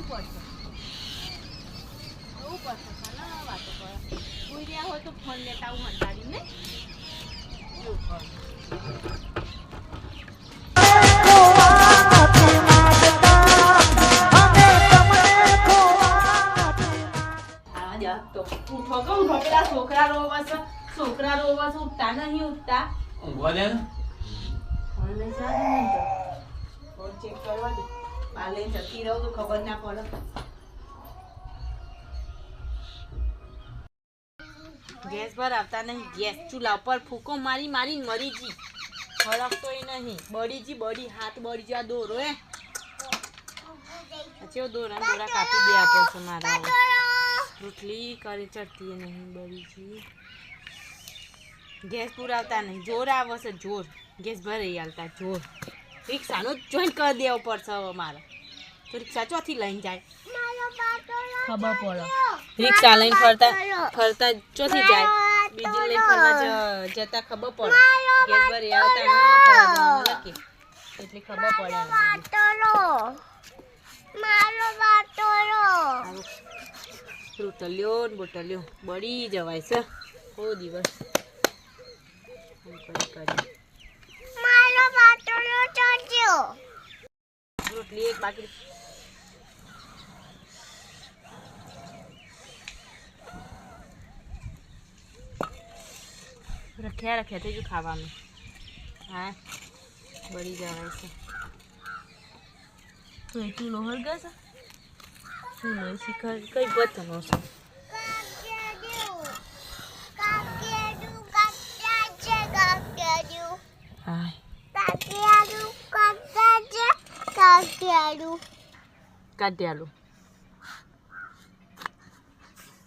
Auto પડશે. એવું પડશે ખાના વાતો કરો. જોઈ રહ્યા હોય તો ફોન લેતા આવું હંતાડીને એવું કરું આવા જા તો ઉઠો કે ઉઠો પેલા છોકરા રોવા છે. છોકરા રોવા છે ઉઠતા નહીં ઉઠતા. ઊંઘવા દે ને. ચેક કરવા દે. લઈને જતી રહું તો ખબર ના પડે. ગેસ પર આવતા નહીં, ગેસ ચૂલા ઉપર ફૂકો, મારી મારી મરી જી હળકતોય નહીં. બળી જી બળી, હાથ બળી જા દોરો એ અચ્છા દોરા દોરા કાપી દે આપો છો મારા. રોટલી કરી ચડતી નહીં બળી જી ગેસ પુરાવતા નહીં. જોર આવે છે, જોર. ગેસ ભરાઈ આવતા જોર. રિક્ષાનો જોઈન કરી દેવો પડશે હવે મારે. તો રિક્ષા ચોથી લઈને જાય. ખબર પડે. રિક્ષા લઈને ફરતા ફરતા ચોથી જાય. બીજી લઈને ફરવા જતા ખબર પડે. ગેસ ભરી આવતા લખી એટલી ખબર પડે. રોટલીઓ ને બોટલીઓ બળી જવાય છે. બહુ દિવસ. કરી કરી. એક બાકી રખ્યા રખ્યા થઈ ગયું ખાવાનું. હા બળી જવાય છે. તો એ ચૂલો છે? ચૂલો શિખર કઈ બતનો છે? હા. કાઢ્યાલું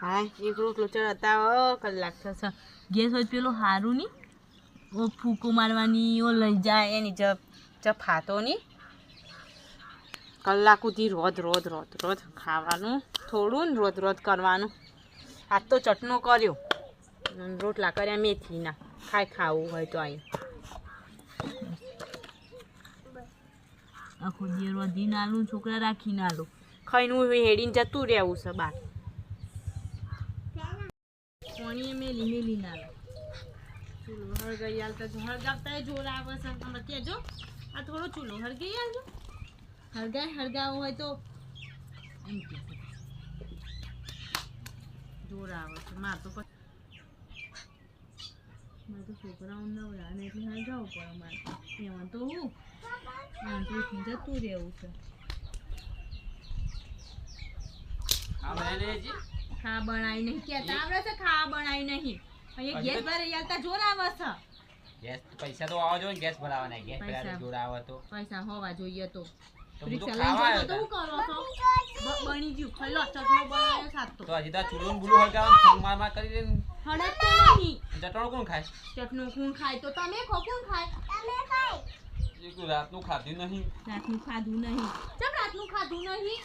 હા, એક રોટલો ચડતા કલાક થશે. ગેસ હોય પેલું સારું નહીં. ઓ ફૂકો મારવાની, ઓ લઈ જાય, એની જપ જફાતો નહીં. કલાક સુધી રોજ રોજ રોજ રોજ ખાવાનું, થોડું ને રોજ રોજ કરવાનું. આજ તો ચટનો કર્યો. રોટલા કર્યા મેથીના. ખાઈ ખાવું હોય તો અહીં આખો દેર વધી નાલું, છોકરા રાખી ના લઉં ખાઈને હું હેડીને જતું રહેવું છે બાર પાણી મેલી મેલી નાલું. ચૂલો હળગાઈ આલતા જો હળગાવતા જોર આવે છે. તમે કહેજો આ થોડો ચૂલો હળગાઈ આલજો. હળગાય, હળગાવો હોય તો જોર આવે છે. માર તો મારે તો છોકરાઓ નવરા ને એટલે હળગાવવું પડે મારે એમાં તો હું? ઉઠીને જતું રહેવું છે. ખા બનાવી નહીં. કેતા આવડે છે ખા બનાવી નહીં. અહીંયા ગેસ ભરે યાલતા જોર છે. ગેસ પૈસા તો આવવા જોઈએ ગેસ ભરાવાના ગેસ ભરાવા તો પૈસા હોવા જોઈએ તો. જટણું કોણ ખાય? તો તમે કોણ ખાય. એ રાતનું ખાધું નહીં. રાતનું ખાધું નહીં. ચમ રાતનું ખાધું નહીં?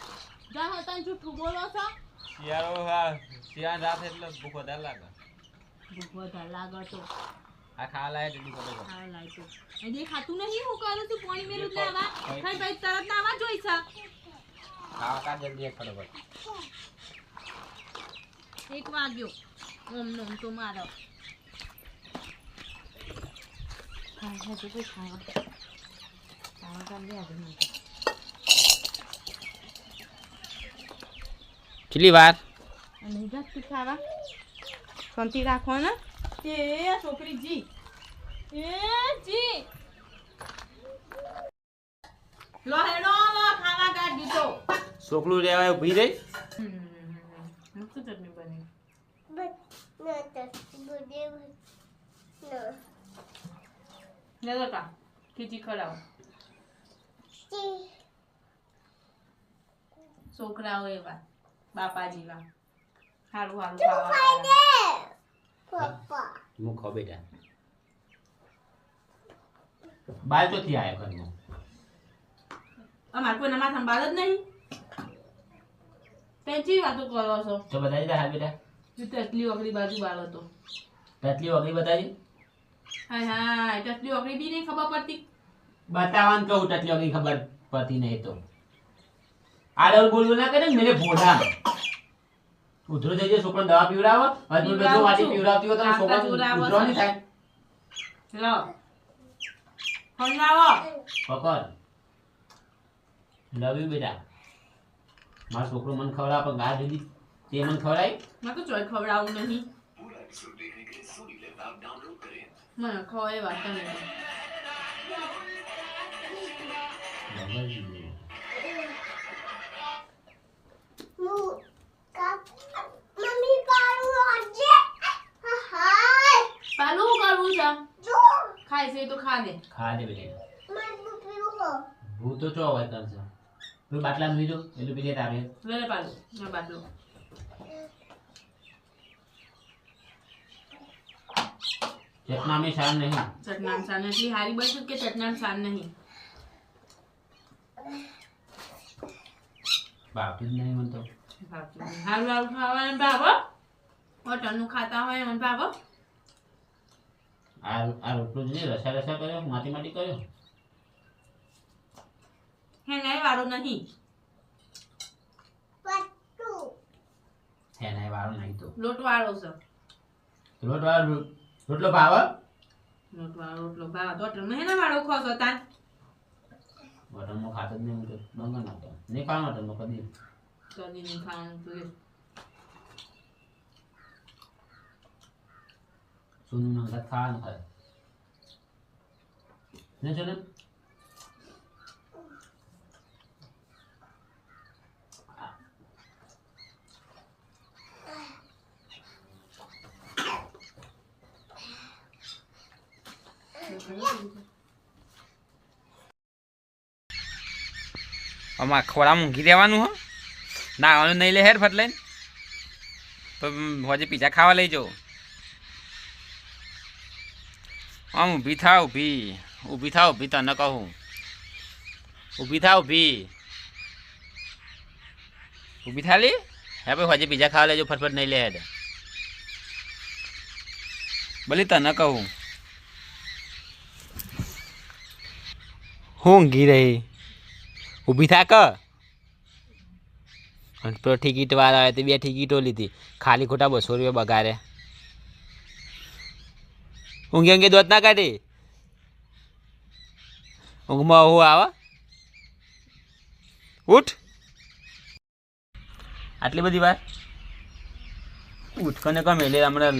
જા હતા જૂઠું બોલો છો. શિયાળો હા શિયાળ રાત એટલે ભૂખ વધારે લાગે. ભૂખ વધારે લાગે તો. આ ખાવા લાય ખબર પડે. ખાવા લાય તો એ ખાતું નહીં હું કરું છું? પાણી મેલું જ નાવા ખાઈ ભાઈ તરત નાવા જોઈ છે. ખા કા જલ્દી એક ફટાફટ એક વાગ્યો. ઓમ નોમ તો મારો. હા હજુ કોઈ ખાવા ખાવા કામ લે આજે નહીં કેટલી વાર? અને જાતથી ખાવા શાંતિ રાખો ને? એ છોકરી જી. એ જી. લો હેડો લો ખાવા કાઢ દીધો છોકરું રહેવાય ઊભી રહી? મસ્ત ચટણી બની લે તો કા ખીચી ખરાવ છોકરાઓ એવા બાપા જેવા સારું સારું ખાવા મૂકો બેટા. બાલ તો થી આવ્યો ઘરમાં? અમારે કોઈના માથામાં બાલ જ નહીં. તે ચી વાતો કરો છો? તો બધા દે હા બેટા. તું ટચલી ઓગળી બાજુ બાલ હતો. ટચલી ઓગળી બતાવી. હા હા ટચલી ઓગળી બી નહીં ખબર પડતી. બતાવવાનું કહું ટચલી વગરી ખબર પડતી નહીં તો. આડર બોલવું ના કરે મેરે ભોડા ઉધરો થઈ જાય છોકરો દવા પીવડાવો હજુ બધું વાટી પીવડાવતી હોય તો છોકરો ઉધરો નહીં થાય. લો. ફોન પકડ. લવ યુ બેટા. મારો છોકરો મને ખવડાવ પણ ગા દીધી. તે મને ખવડાવી? મેં તો ચોય ખવડાવું નહીં. મને ખવાય વાત નહીં. પાલું કરવું છે ખાય છે તો ખા દે ખા દે બેટા ભૂ તો ચો હોય કરશે તું બાટલા લીધો એટલું પીજે તારે લે લે પાલું ના બાટલું ચટના મેં શાન નહીં ચટનામ સાન એટલી હારી બનશે કે ચટનામ સાન નહીં બાપી જ નહીં મને તો હારું હારું ખાવાનું ભાવો હોટલનું ખાતા હોય એમ ભાવો આ રોટલો જોઈએ રસા રસા કર્યો માટી માટી કર્યો હેનાય વાળો નહીં હે વાળો નહીં તો. લોટ વાળો છે લોટ વાળો રોટલો ભાવ લોટ વાળો રોટલો ભાવ તો હોટલમાં હે ને વાળો ખોસો તાન? બટનમાં ખાતો જ નહીં, હું નહીં ખાવાનું બટનમાં કદી કદી નહીં ખાવાનું તો એ. સોનું નાખતા ખાવાનું ખાય ને સોનું આમાં ખોળા મૂંઘી દેવાનું હો નાવાનું નહીં લે હેર ફટ લઈને. તો હોજે પીઝા ખાવા લઈ જાઉં આમ ઊભી થા, ઊભી. ઊભી થા, ઊભી તને કહું. ઊભી થા, ઊભી. ઊભી થાલી? હે ભાઈ, હોજે પીઝા ખાવા લેજો ફટફટ નહીં લે હેડ ભલે તને કહું. હું ઊંઘી રહી. ઊભી થા ક? પેલો ટિકિટ વાળા આવે તે બે ટિકિટો લીધી. ખાલી ખોટા બસો રૂપિયા બગાડે ઊંઘી ઊંઘી દોત ના કાઢી? ઊંઘમાં હું આવે? ઉઠ. આટલી બધી વાર? ઉઠ કને કમે એટલે હમણાં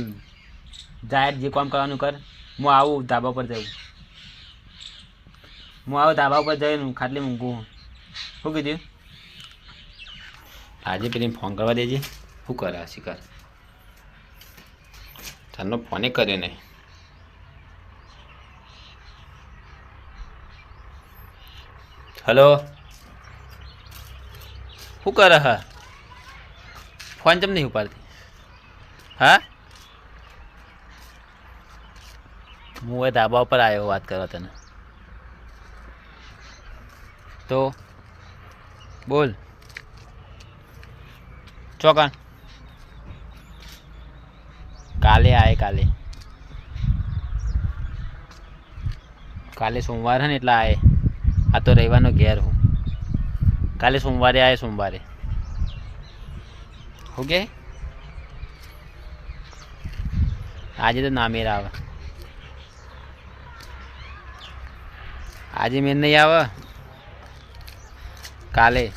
જાહેર જે કામ કરવાનું કર. હું આવું ધાબા પર જવું. હું આવું ધાબા પર જઈને ખાટલી મૂકું. શું કીધું? આજે પેલી ફોન કરવા દેજે. શું કરે આ શિકાર? તારનો ફોને કર્યો નહીં. હલો શું કરે હા? ફોન ચમ નહીં ઉપાડતી? હા? હું એ ધાબા ઉપર આવ્યો વાત કરવા તને. તો? બોલ. ચોકન. કાલે આય કાલે. કાલે સોમવાર હે ને એટલે આય. આ તો રવિવારનો ઘેર હું. કાલે સોમવારે આય સોમવારે. ઓકે આજે તો ના મેર આવે. આજે મેર નહીં આવે? કાલે.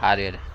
સારું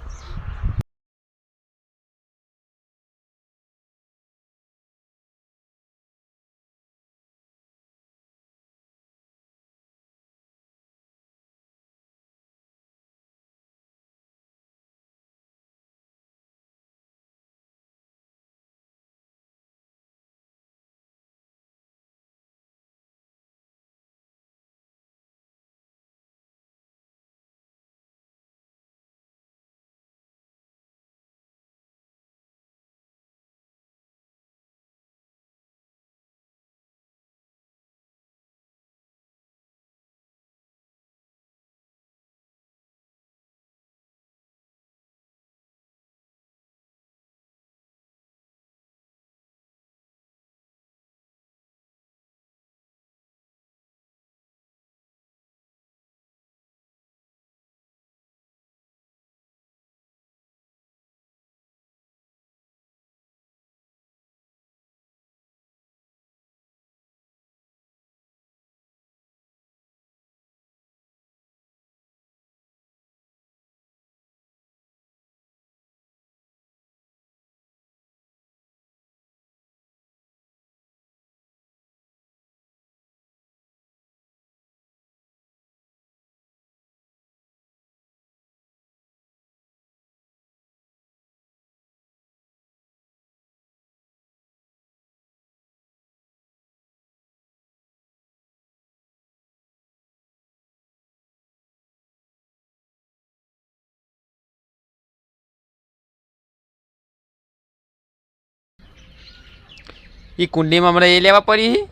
એ કુંડીમાં હમણાં એ લેવા પડી હી?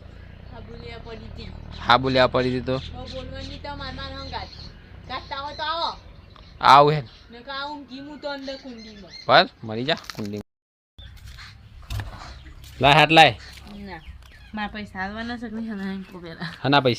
હા બોલ્યા પડી હતી તો. આવો. હે. બસ મરી જા કુંડી લાય હાથ લાય. ના મારા પૈસા આવવાના છે કે હના પૈસા.